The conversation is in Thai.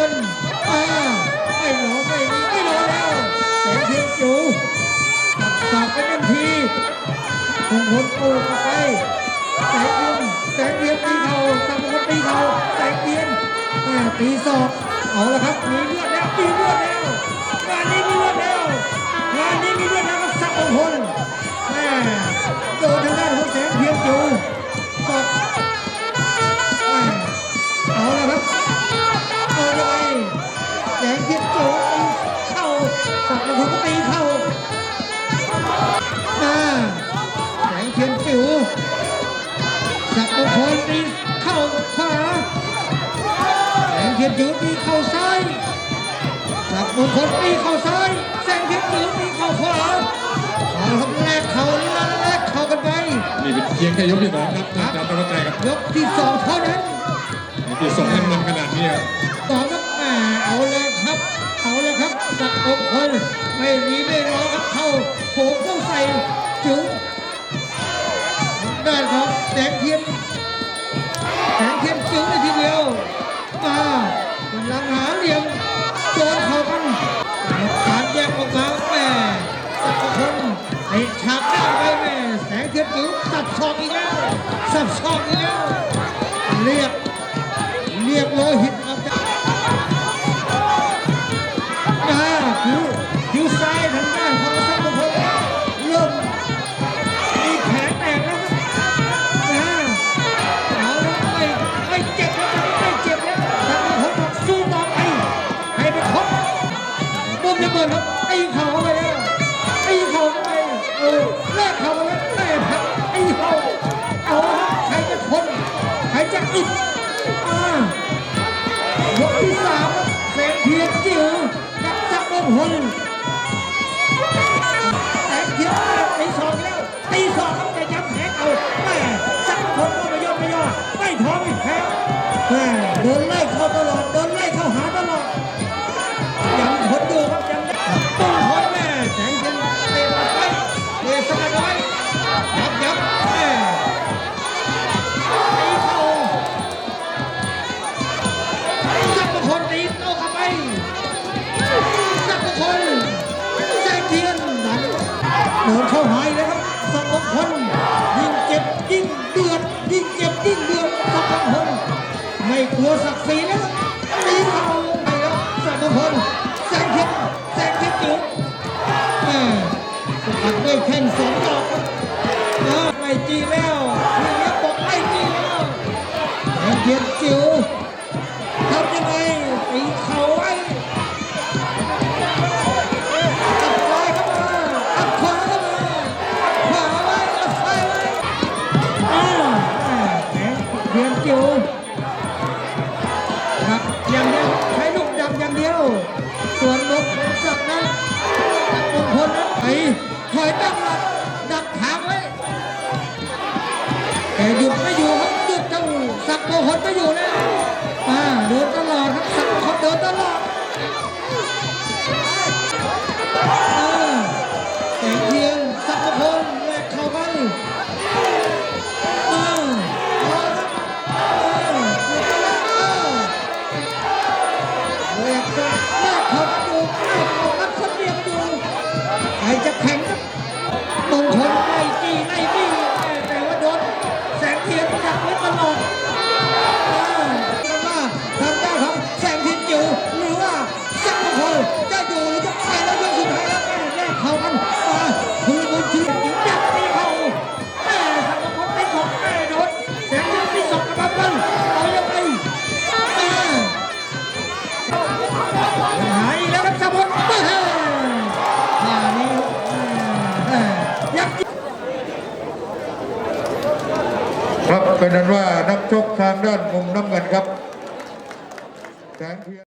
งินมาไม่รอไม่หนีไม่รอแล้วแสงเทียนจูตัดตับกันทันทีมงคลปูกไปแสงเทียนแสงเทียนตีเขาตัดงคนตีเขาแสงเทียนแม่ตีศอกเอาละครับมีเลือดแล้วมีเลือดแล้ว แสงเทียนจิ๋วตีเข้าซ้ายสักมงคลตีเข้าซ้ายแสงเทียนจิ๋วตีเข้าขวาเอาละครับแลกเข่าแล้วแลกเข่ากันไปนี่เป็นเพียงแค่ยกที่สองครับท่านอาจารย์ต้องเข้าใจครับยกที่สองเท่านั้นที่สองนั้นมันขนาดนี้ครับต่อครับแหมเอาเลยครับ เอาเลยครับสักมงคลไม่รีไม่รอครับเข้าโผล่เข้าใส่จิ๋วด้านของแสงเทียนแสงเทียนจิ๋วเลยที สับศอกอีกแล้วสับศอกอีกแล้วเรียกเรียกโลหิตออกจาก อ่ายกที่สามครับแสงเทียนจิ๋วกับจักมงคลแสงเทียนตีสองแล้วตีสองครับแต่ย้ำแสงเอาแม่จักมงคลก็ไม่ยอไม่ยอไม่ท้อไม่แพ้แม่เดินไล่เข้าไป ด้วยแข้งสองดอกครับเออไม่จีแล้วพี่เลี้บอกไม่จีแล้วเทียนจิ๋วทำยังไงตีเข่าไว้ตัดซ้ายเข้ามาตัดขวาเข้ามาขวาไว้ตัดซ้ายไว้อ้าวเพียงจิ๋วครับอย่างเดียวใช้ลูกดับอย่างเดียว ส่วนมงคลศักนั้นมงคลนั้นไป อยตั้งหลักดักทางไว้แต่หยุดไม่อยู่ครับหยุดทั้งสักดิ์มงคลไม่อยู่ เป็นนั้นว่านักชกทางด้านมุมน้ำเงินครับแสงเทียน